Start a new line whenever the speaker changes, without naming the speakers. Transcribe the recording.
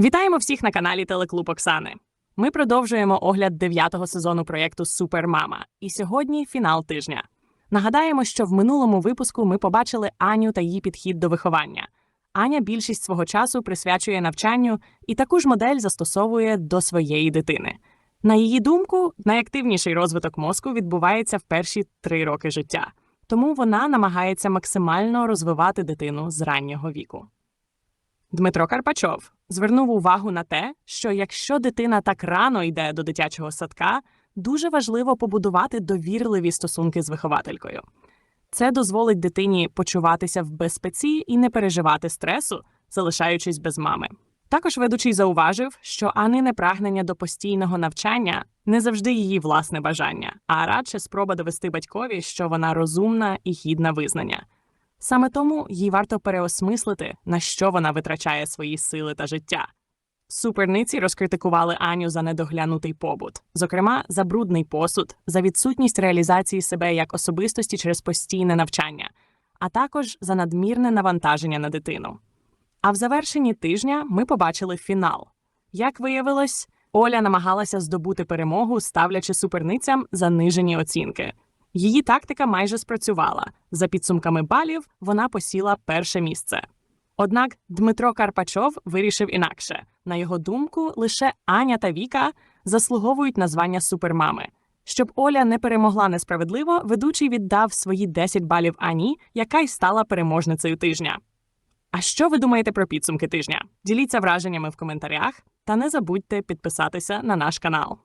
Вітаємо всіх на каналі Телеклуб Оксани. Ми продовжуємо огляд дев'ятого сезону проєкту Супермама. І сьогодні фінал тижня. Нагадаємо, що в минулому випуску ми побачили Аню та її підхід до виховання. Аня більшість свого часу присвячує навчанню і таку ж модель застосовує до своєї дитини. На її думку, найактивніший розвиток мозку відбувається в перші три роки життя, тому вона намагається максимально розвивати дитину з раннього віку. Дмитро Карпачов звернув увагу на те, що якщо дитина так рано йде до дитячого садка, дуже важливо побудувати довірливі стосунки з вихователькою. Це дозволить дитині почуватися в безпеці і не переживати стресу, залишаючись без мами. Також ведучий зауважив, що Анине прагнення до постійного навчання не завжди її власне бажання, а радше спроба довести батькові, що вона розумна і гідна визнання. Саме тому їй варто переосмислити, на що вона витрачає свої сили та життя. Суперниці розкритикували Аню за недоглянутий побут, зокрема за брудний посуд, за відсутність реалізації себе як особистості через постійне навчання, а також за надмірне навантаження на дитину. А в завершенні тижня ми побачили фінал. Як виявилось, Оля намагалася здобути перемогу, ставлячи суперницям занижені оцінки. Її тактика майже спрацювала. За підсумками балів вона посіла перше місце. Однак Дмитро Карпачов вирішив інакше. На його думку, лише Аня та Віка заслуговують на звання супермами. Щоб Оля не перемогла несправедливо, ведучий віддав свої 10 балів Ані, яка й стала переможницею тижня. А що ви думаєте про підсумки тижня? Діліться враженнями в коментарях та не забудьте підписатися на наш канал.